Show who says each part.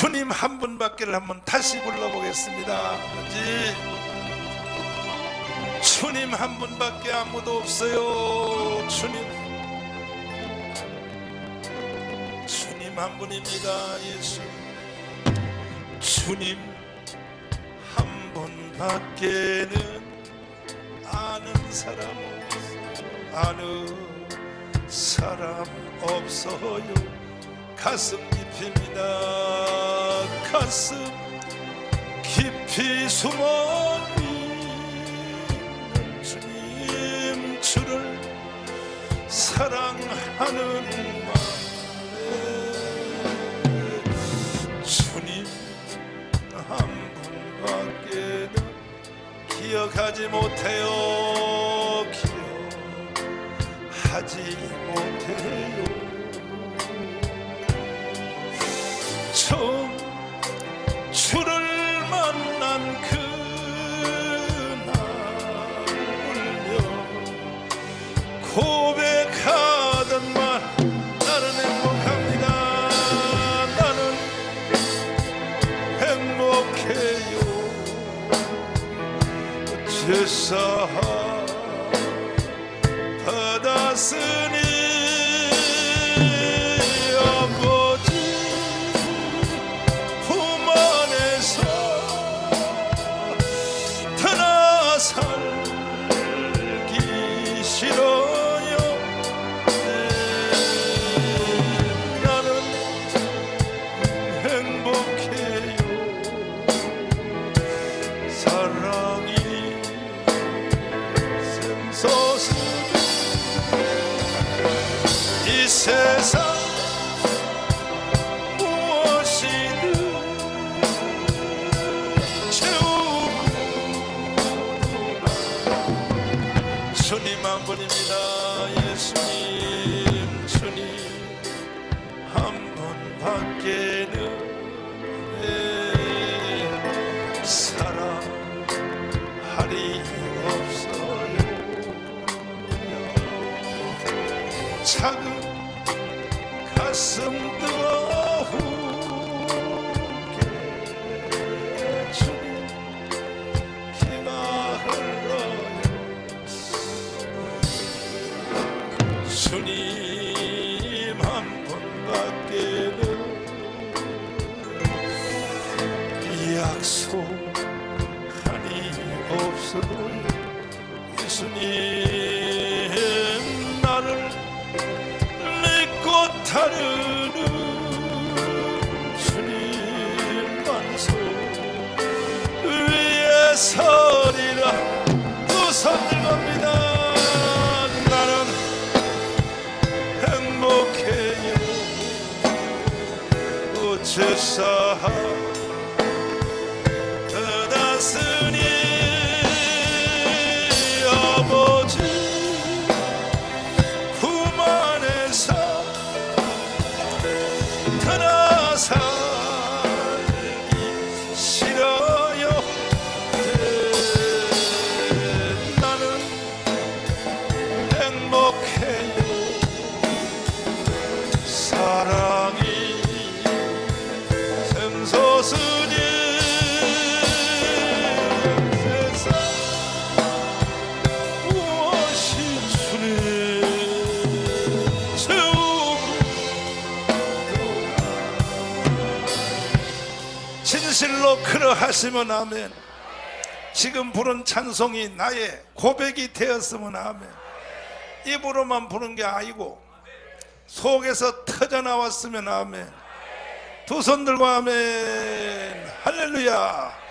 Speaker 1: 주님 한 분밖에를 한번 다시 불러보겠습니다. 아버지, 주님 한 분밖에 아무도 없어요. 주님, 주님 한 분입니다. 예수, 주님 한 분밖에는 아는 사람 없어요. 아는 사람 없어요. 가슴 깊입니다. 가슴 깊이 숨어 있는 주님 주를 사랑하는 마음에 주님 한 분밖에는 기억하지 못해요. 기억하지 못해요. 받았으니 아버지 품 안에서 떠나 살기 싫어요 행복 예수님 주님 한 분밖에는 내 사랑하리 없어요. 작은 가슴 뜨거 예수님 나를 믿고 타르는 주님 만소 위에 서리라 두손 들겁니다 나는 행복해요 어째서 떠났으 진실로 그러하시면 아멘. 지금 부른 찬송이 나의 고백이 되었으면 아멘. 입으로만 부른 게 아니고 속에서 터져 나왔으면 아멘 두 손 들고 아멘. 할렐루야